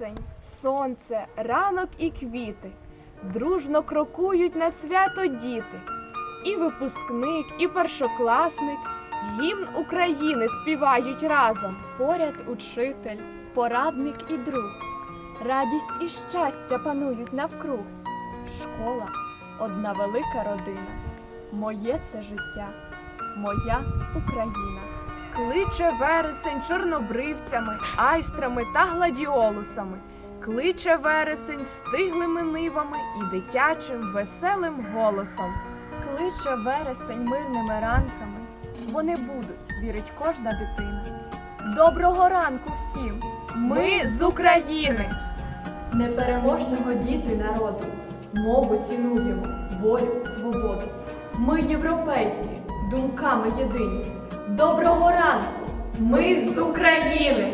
Вересень, сонце, ранок і квіти. Дружно крокують на свято діти. І випускник, і першокласник гімн України співають разом. Поряд учитель, порадник і друг. Радість і щастя панують навкруг. Школа одна велика родина. Моє це життя, моя Україна. Кличе вересень чорнобривцями, айстрами та гладіолусами. Кличе вересень стиглими нивами і дитячим веселим голосом. Кличе вересень мирними ранками. Вони будуть, вірить кожна дитина. Доброго ранку всім! Ми з України! Непереможного діти народу, мову цінуємо, волю, свободу. Ми європейці, думками єдині. Доброго ранку! Ми з України!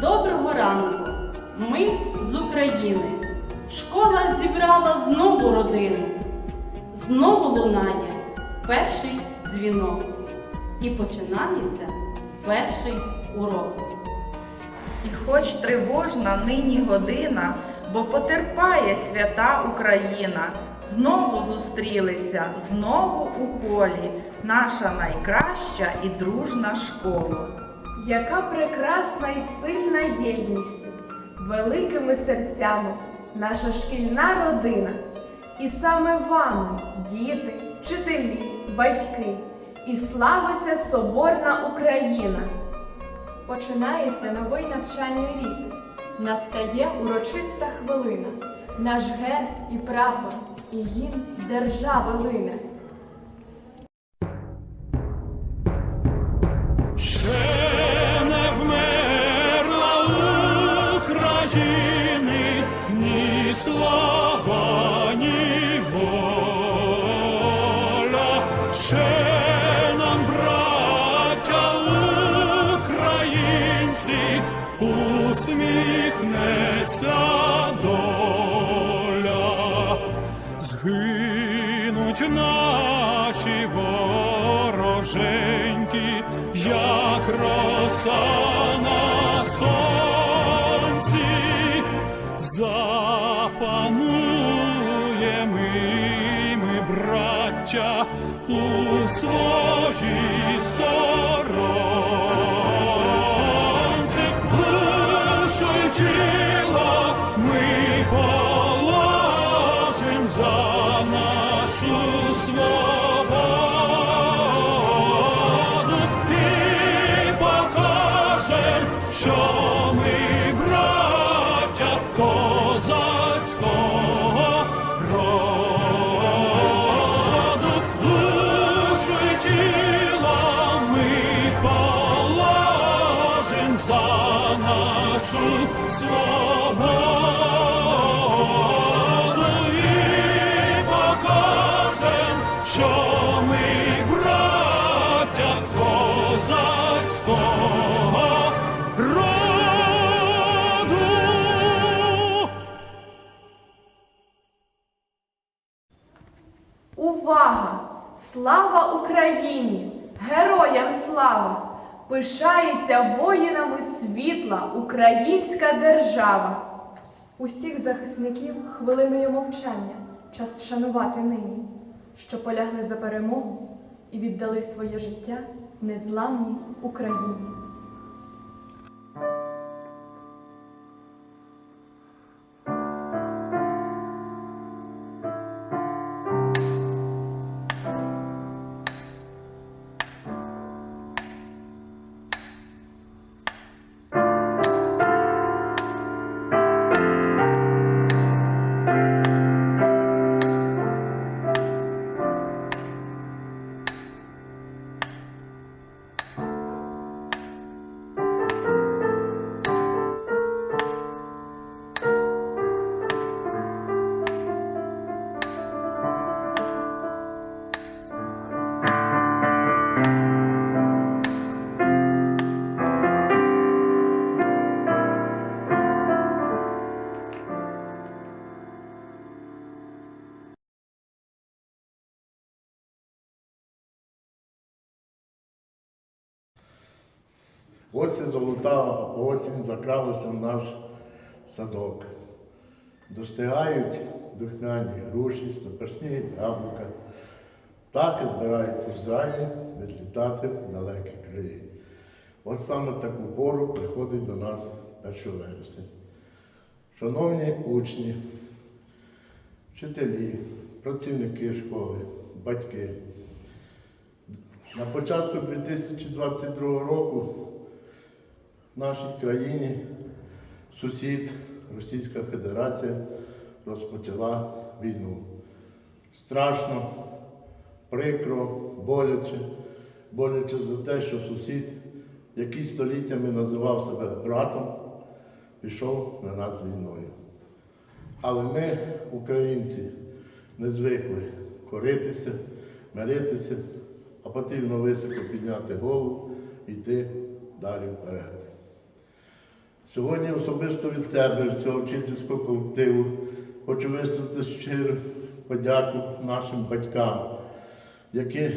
Доброго ранку! Ми з України. Школа зібрала знову родину. Знову лунає перший дзвінок. І починається перший урок. І хоч тривожна нині година, бо потерпає свята Україна, знову зустрілися, знову у колі, наша найкраща і дружна школа. Яка прекрасна і сильна єдністю, великими серцями наша шкільна родина. І саме вами, діти, вчителі, батьки, і славиться соборна Україна. Починається новий навчальний рік. Настає урочиста хвилина. Наш герб і прапор, і гімн держави лине. Ще ні слава, ні. Ще нам, браття українці, усміхнеться наші вороженьки, як роса на сонці, запануємо ми, браття, у своїй сторонці, тіло ми положим за нашу Пишається воїнами світла українська держава. Усіх захисників хвилиною мовчання, час вшанувати нині, що полягли за перемогу і віддали своє життя незламній Україні. Ось і золота осінь закралася в наш садок. Достигають духмяні груші, запашні яблука. Так і збирається Ізраїль відлітати в далекі краї. От саме таку пору приходить до нас 1 вересень. Шановні учні, вчителі, працівники школи, батьки. На початку 2022 року нашій країні сусід Російська Федерація розпочала війну. Страшно, прикро, боляче, боляче за те, що сусід, який століттями називав себе братом, пішов на нас війною. Але ми, українці, не звикли коритися, миритися, а потрібно високо підняти голову і йти далі вперед. Сьогодні особисто від себе, цього вчительського колективу, хочу висловити щиру подяку нашим батькам, які,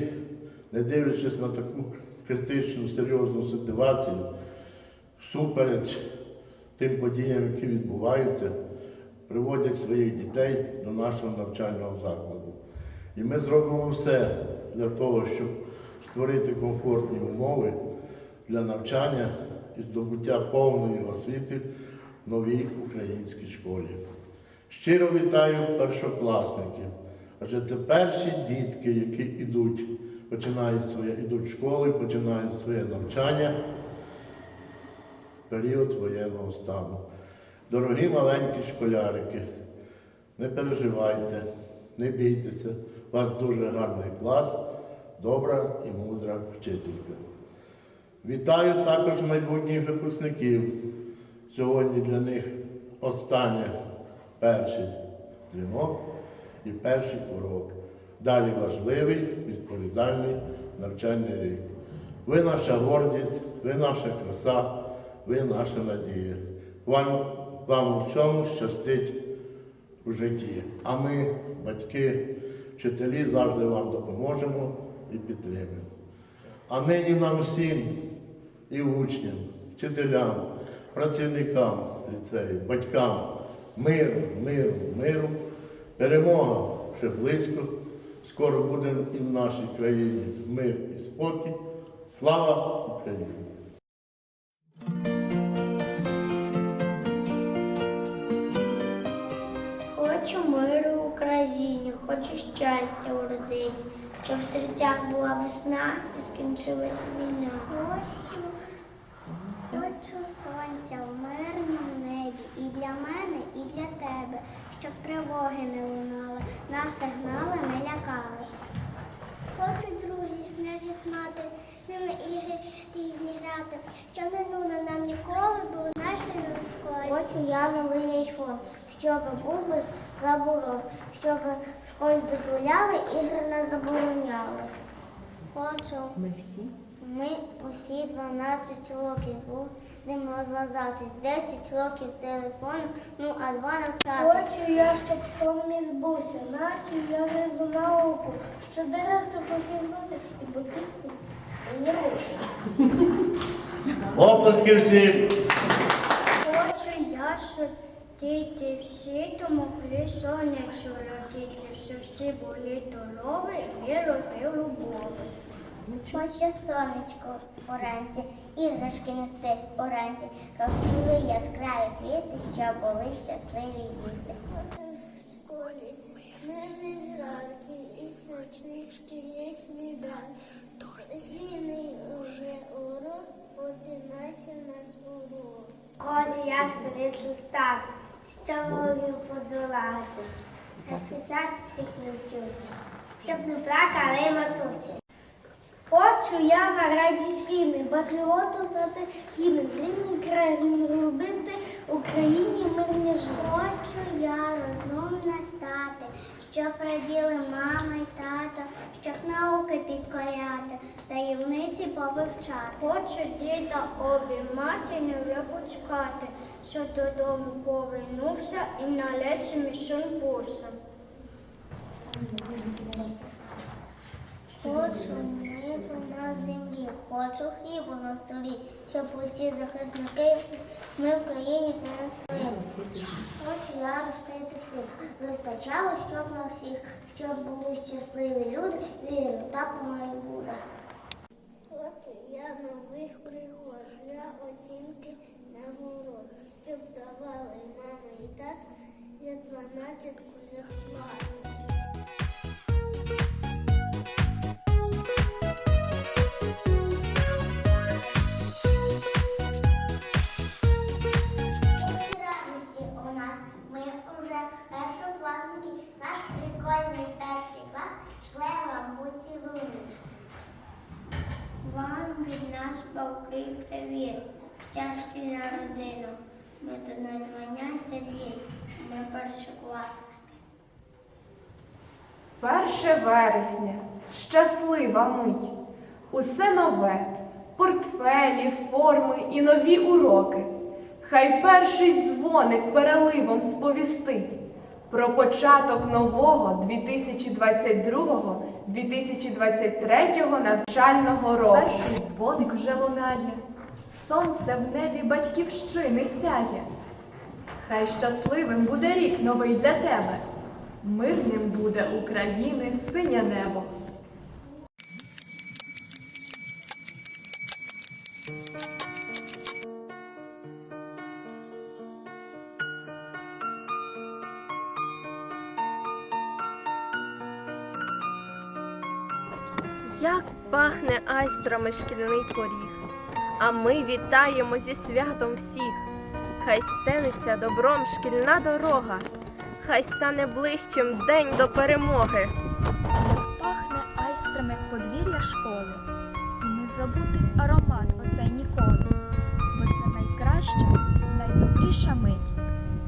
не дивлячись на таку критичну, серйозну ситуацію, всупереч тим подіям, які відбуваються, приводять своїх дітей до нашого навчального закладу. І ми зробимо все для того, щоб створити комфортні умови для навчання і здобуття повної освіти в новій українській школі. Щиро вітаю першокласників, адже це перші дітки, які йдуть, починають своє, йдуть в школи, починають своє навчання в період воєнного стану. Дорогі маленькі школярики, не переживайте, не бійтеся, у вас дуже гарний клас, добра і мудра вчителька. Вітаю також майбутніх випускників. Сьогодні для них останнє перший дзвінок і перший урок. Далі важливий, відповідальний навчальний рік. Ви наша гордість, ви наша краса, ви наша надія. Вам, вам у всьому щастить у житті. А ми, батьки, вчителі, завжди вам допоможемо і підтримуємо. А нині нам всім, і учням, вчителям, працівникам ліцею, батькам миру, миру, миру. Перемога вже близько. Скоро буде і в нашій країні мир і спокій. Слава Україні! Хочу миру в Україні, хочу щастя у родині, щоб в серцях була весна і скінчилася війна. Хочу, хочу сонця в мирному небі і для мене, і для тебе, щоб тривоги не лунали, нас сигнали не лякали. Хочу друзі смерть мати, з ними ігри різні грати, щоб не нудно нам ніколи, бо у нашій школі. Хочу я новий айфон, щоб був без заборон, щоб в школі дозволяли, ігри не забороняли. Хочу. Ми всі? Ми усі 12 років будемо розв'язатись, 10 років телефону, ну а два навчатись. Хочу я, щоб сон мій збувся, наче я везу науку, що директор посміхнути і потиснути мені руку. Оплески всім! Діти всі домогли сонячно родити, щоб всі були здорові і вірили в любов. Хочу сонечко оренти, іграшки нести оренти, розсули яскраві квіти, щоб були щасливі діти. В школі мирний ранки і смачний шкільник снідан. Зміни уже урок, починається наш урок. Хочу я скоріше стати, ворогів подолати, захищати всіх навчуся, щоб не плакали матусі. Хочу я на радість війни, патріоту стати гідним, рідній країні робити Україні мирні жити. Хочу я розумна стати, щоб раділи мама й науки підкоряти, таємниці повивчати. Хочу діда обіймати, не випускати, що додому повернувся і на лечі мішун бувся. Хочу небо на землі, хочу хлібу на столі, щоб усі захисники ми в країні принесли. Хочу я ростити хліб, вистачало, щоб на всіх, щоб були щасливі люди, вірю, так воно і буде. Я нових пригод, за оцінки нагород, щоб давали мама і тато за дванадцятку зарплату. Вся шкільна родина. Ми тут не 12 літ, ми першокласники. Перше вересня, щаслива мить, усе нове, портфелі, форми і нові уроки. Хай перший дзвоник переливом сповістить про початок нового 2022-2023 навчального року. Перший дзвоник вже лунає, сонце в небі батьківщини сяє. Хай щасливим буде рік новий для тебе, мирним буде України синє небо. Як пахне айстрами шкільний поріг, а ми вітаємо зі святом всіх. Хай стелиться добром шкільна дорога, хай стане ближчим день до перемоги. Пахне айстрами подвір'я школи, і не забути аромат оцей ніколи, бо це найкраща, найдобріша мить,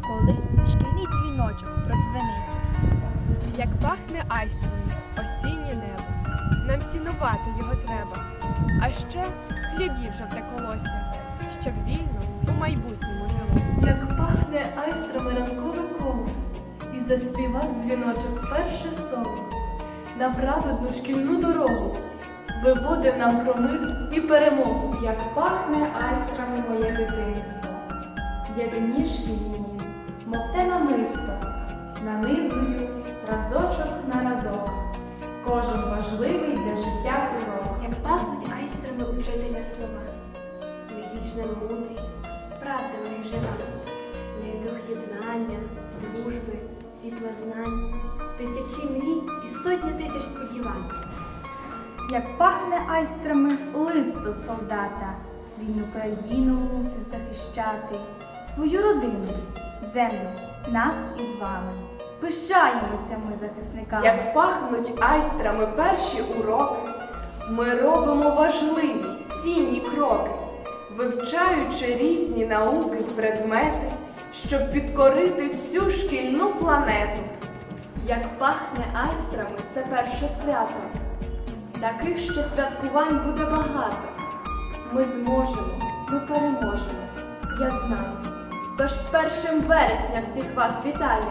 коли шкільний дзвіночок продзвенить. Як пахне айстрами, осіннє небо. Нам цінувати його треба. А ще хлібів жовте колося, щоб вільно у майбутньому жилося. Як пахне айстрами ранкове коло, і заспівав дзвіночок перше соло. На праведну шкільну дорогу виводив нам про мир і перемогу. Як пахне айстрами моє дитинство, дні шкільні, мов те намисто, нанизую разочок на разок. Кожен важливий для життя урок. Як пахнуть айстрами учителя слова, в вічна мудрість, правда в жива, них дух єднання, дружби, світла знань, тисячі мрій і сотні тисяч сподівань. Як пахне айстрами лист до солдата, він Україну мусить захищати, свою родину, землю, нас із вами. Пишаємося ми захисниками. Як пахнуть айстрами перші уроки, ми робимо важливі, цінні кроки, вивчаючи різні науки й предмети, щоб підкорити всю шкільну планету. Як пахне айстрами, це перше свято. Таких ще святкувань буде багато. Ми зможемо, ми переможемо. Я знаю. Тож з першим вересня всіх вас вітаю.